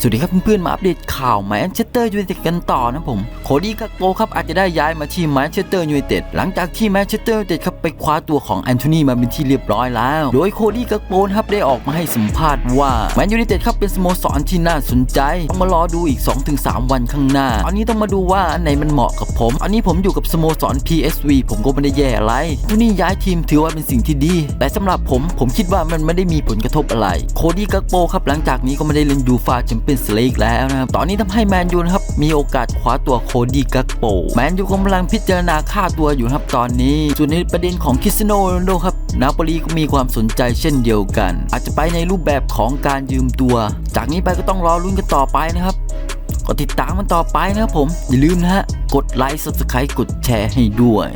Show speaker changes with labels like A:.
A: สวัสดีครับเพื่อนๆมาอัปเดตข่าวแมนเชสเตอร์ยูไนเต็ดกันต่อนะผมโคดี้กักโปครับอาจจะได้ย้ายมาที่แมนเชสเตอร์ยูไนเต็ดหลังจากที่แมนเชสเตอร์ยูไนเต็ดครับไปคว้าตัวของแอนโทนีมาเป็นที่เรียบร้อยแล้ว โดยโคดี้กักโปนะครับได้ออกมาให้สัมภาษณ์ว่าแมนยูไนเต็ดครับเป็นสโมสรที่น่าสนใจต้องมารอดูอีก 2-3 วันข้างหน้าตอนนี้ต้องมาดูว่าอันไหนมันเหมาะกับผม อันนี้ผมอยู่กับสโมสร PSV ผมก็ไม่ได้แย่อะไรทุนี่ย้ายทีมถือว่าเป็นสิ่งที่ดี แต่สำหรับผมผมคิดว่ามันไม่ได้มีผลกระทบอะไร โคดี้กักโปครับหลังจากนี้ก็ไม่ได้เล่นยูฟาแชมเปี้ยนส์ลีกแล้วนะครับตอนนี้ทำให้แมนยูนะครับมีโอกาสคว้าตัวโคดี้กักโปแมนยูกำลังพิจารณาค่าตัวอยู่ครับตอนนี้ส่วนในประเด็นของคริสเตียโนโรนัลโดครับนาโปลีก็มีความสนใจเช่นเดียวกัน อาจจะไปในรูปแบบของการยืมตัว จากนี้ไปก็ต้องรอลุ้นกันต่อไปนะครับก็ติดตามมันต่อไปนะครับผม อย่าลืมนะฮะ กดไลค์ subscribe กดแชร์ให้ด้วย